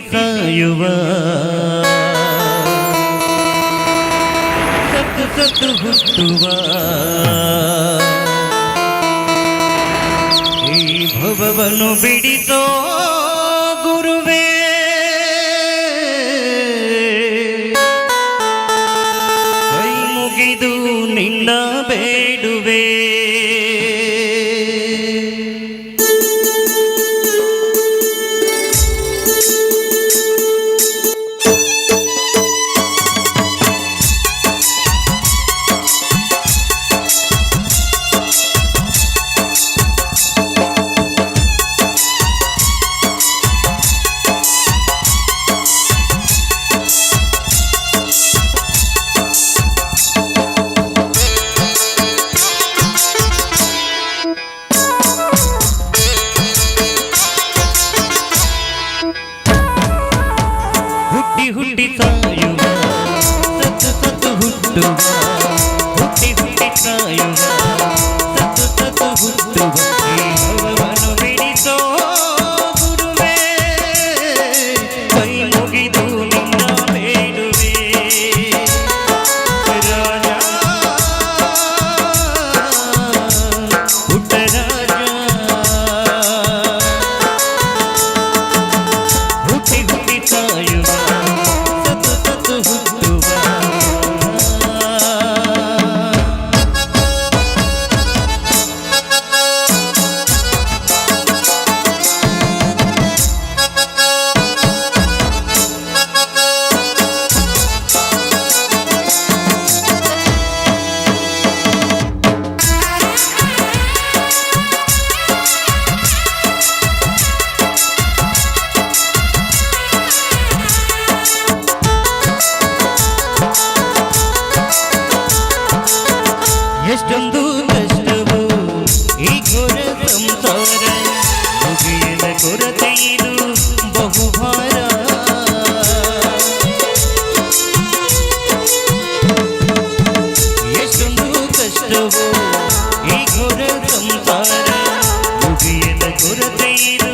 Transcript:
ಕಾಯುವ ಸತ್ತು ಸತ್ತು ಹುಟ್ಟುವ. ಈ ಭವವನ್ನು ಬಿಡಿಸೋ ಗುರುವೇ. ಕೈ ಮುಗಿದು ನಿನ್ನ ಬೇಡುವೆ. ఉంటుంది ಅಷ್ಟೊಂದು ಕಷ್ಟವು ಈ ಘೋರ ಸಂಸಾರ ಮುಗಿಯದ ಕೊರತೆಯಿದು ಬಹುಭಾರ ಎಷ್ಟೊಂದು ಕಷ್ಟವು ಈ ಘೋರ ಸಂಸಾರ ಮುಗಿಯದ ಕೊರತೆಯಿದು